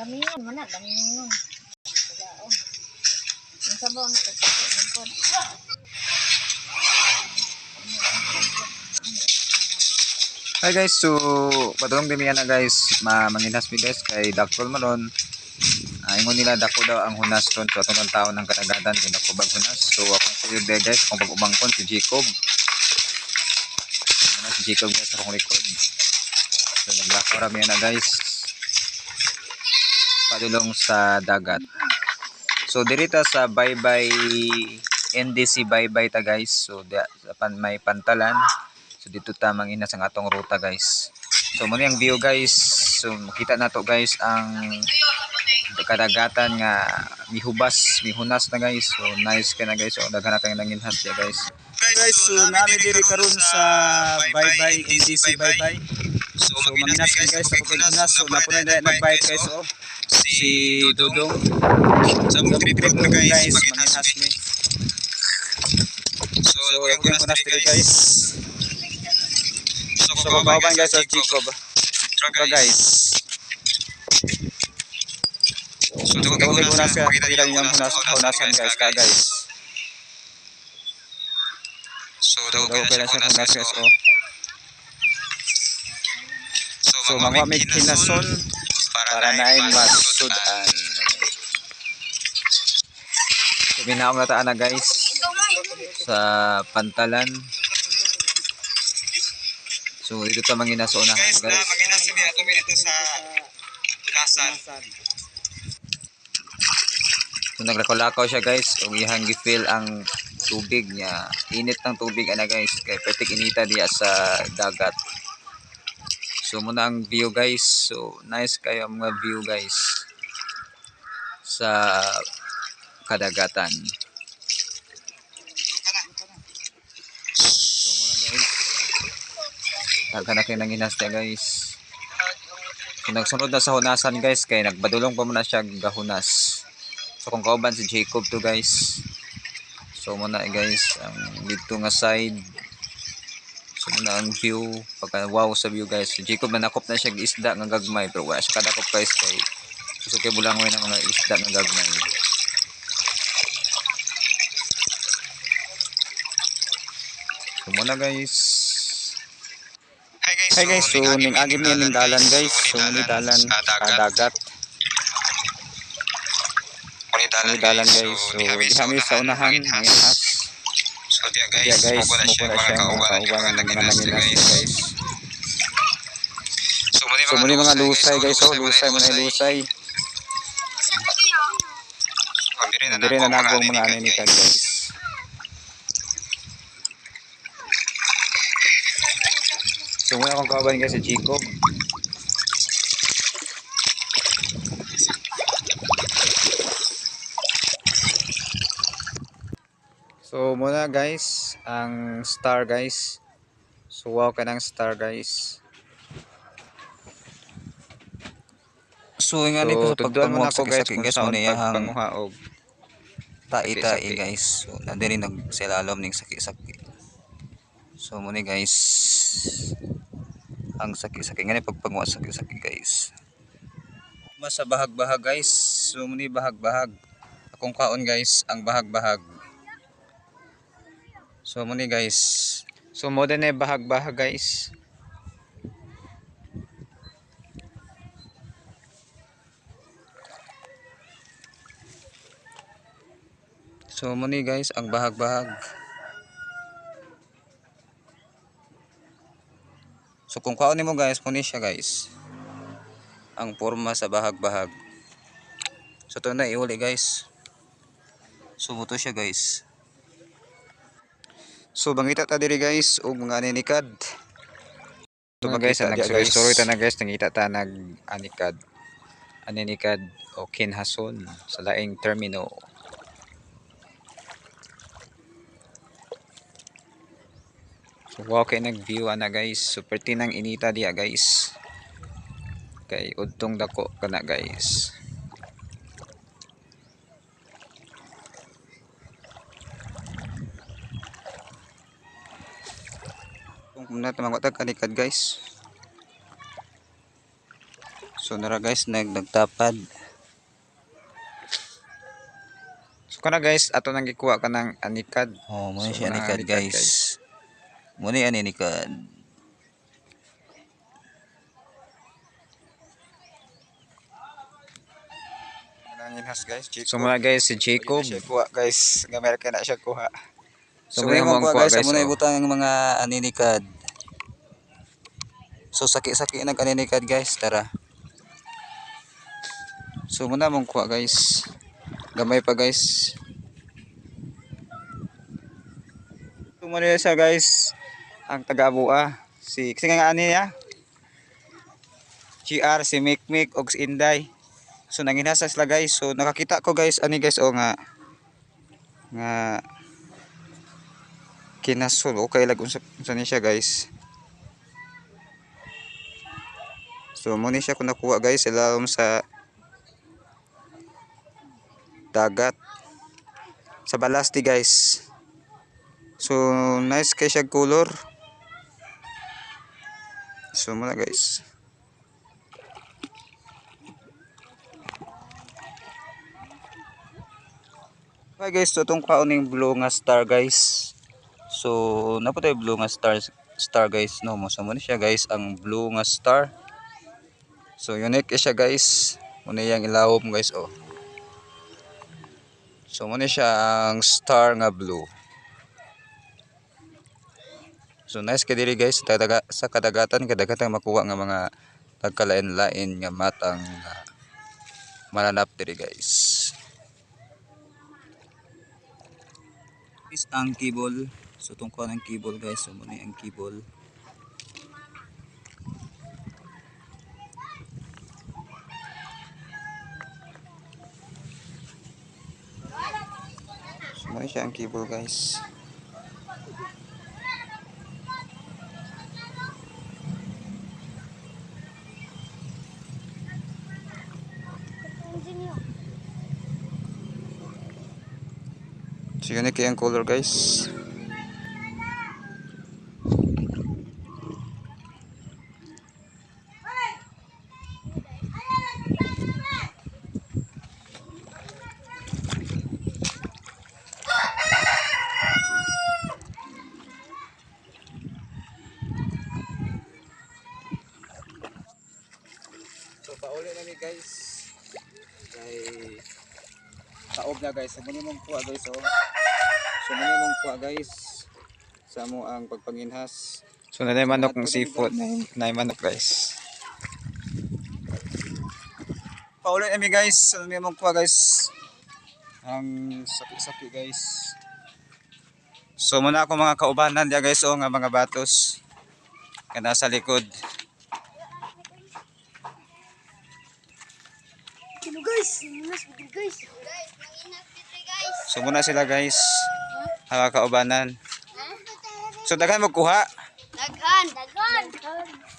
Lamingon man na, lamingon. Kaya, oh. Yung sabaw na ito, yung pod. Hi guys, so padulong din yan na guys, ma manginas mi guys kay Dr. Maron. Uh, ingon nila dako daw ang hunas ron sa atong taon ng kadagatan kung dako bag hunas. So akong sa'yo there guys, akong pag-umangkon si Jacob. Ano si Jacob guys akong record. So naglakaw rami na guys. Padulong sa dagat. So dirita sa bye-bye NDC bye-bye ta guys. So da, sa pan, may pantalan. So dito tamang ina sa atong ruta guys. So muna ang view guys. So makita na to guys ang kadagatan nga mihubas, mihunas na guys. So nice ka na guys. So daghan na tayong nanginhas dia guys. guys, so nami diri karon sa bye bye NDC bye bye. So manginas mi guys sa pagkunas so na puno na nag-bye guys oh. Si Dudong sa trip na guys, manginas mi. So yung kunas diri guys. So kababan guys sa Jacob. Tara guys. So daw ko kunas ka kita yung hunas hunasan guys ka guys. So, daw Daw kaya kaya siya siya kunas kunas guys. oh. So, So mga may kinason para na ay masudan. So binaong na taan na guys sa pantalan. So dito ta manginas sa unahan Guys, guys. maginas si Beato dito sa Lasan. So naglakaw-lakaw siya guys. Ug ihang gifeel ang tubig niya. Init ng tubig ana guys. Kay pertik inita diya sa dagat. So muna ang view guys. So nice kayo mga view guys sa kadagatan. So muna guys. Daghan na nanginas niya guys. So nagsunod na sa hunasan guys kay nagbadulong pa muna siya gahunas. So kung kauban si Jacob to guys. So muna eh, guys ang dito nga side. So muna ang view pagka wow sa view guys. Si Jacob na nakop na siya isda nga gagmay pero wala siya kadakop guys kay gusto kay bulangoy ng mga isda nga gagmay. So muna guys. Hi guys, guys, so ning agim niya ning dalan guys. So ni dalan sa dagat. Ni dalan guys. So di kami sa unahan manginhas. So diya guys, Kaya guys, muko na siya mga mga niya kaubanan mga ng mga naginas niya, nanginas guys. guys. So muli So muli mga lusay guys, oh lusay muna mga lusay. Dire na Dire na nako nagong mga aninikad guys. So muna akong kauban guys si Jacob. So muna guys, ang star guys. So wow ka ng star guys. So nga ni So sa na ako guys kung mo niya hang pagpanguha og tai-tai guys. So nandiri nag silalom ning sakit-sakit. So mo ni guys ang sakit-sakit nga ni pagpanguha sakit-sakit guys. Mas sa bahag-bahag guys. So mo ni bahag-bahag. Akong kaon guys ang bahag-bahag. So mo ni guys. So mo din eh bahag-bahag guys. So mo ni guys ang bahag-bahag. So kung kaon nimo guys, mo ni siya guys. Ang forma sa bahag-bahag. So to na iuli guys. So mo to siya guys. So bangita ta diri guys og mga aninikad. So Mga guys, kita ang dia, nagsuroy guys. ta na guys, nangita ta nag anikad. Aninikad o kinhason sa laing termino. So wow kay nag-view ana guys. Super tinang inita diya guys. Kay udtong dako kana guys. Muna tamang watag kanikad guys. So nara guys nag nagtapad. So kana guys, ato nang gikuha ka ng anikad. Oh, mo So, siya mga anikad anikad, guys. guys. Ni ani anikad. Nanginhas guys, So mga guys, si Jacob. siya kuha guys, gamay ka na siya kuha. So, So, muna yung kuha, guys, guys, mo na oh. ang mga aninikad. So saki-saki nag aninikad guys, tara. So muna mong kuha guys. Gamay pa guys. Na siya guys, ang taga-abua. Si kasi nga ani niya. GR si Mikmik og Inday. So nanginasa sila guys. So nakakita ko guys ani guys o nga nga kinasol okay lag unsa unsa ni siya guys. So mo ni siya ko nakuha guys ilawom sa dagat sa balasti guys. So nice kay siya color. So muna guys. Okay guys, so itong kaon ng blue nga star guys. So napatay blue nga star star guys no mo so muna siya guys ang blue nga star. So unique siya guys. Muna yang ilawom guys oh. So muna siya ang star nga blue. So nice kay diri guys sa daga, sa kadagatan kadagatan makuha nga mga pagkalain-lain nga matang uh, mananap diri guys. Is ang kibol. So tungkol ang kibol guys. So muna ang kibol. Siya ang kibol guys. So yun yung color guys. Pauli na ni guys. Kay taob na guys. So muni mong kuha guys oh. So muni mong kuha guys. Sa mo ang pagpanginhas. So na manok ng seafood. Na manok guys. Pauli na mi guys. Muni mong kuha guys. Ang saki-saki guys. So muna ako mga kaubanan dia guys oh nga mga batos. Kana sa likod. sila ano guys. Guys. Guys, nanginas po guys. So sila guys. Huh? Nakakaubanan. Huh? So daghan magkuha. Daghan. Daghan. daghan.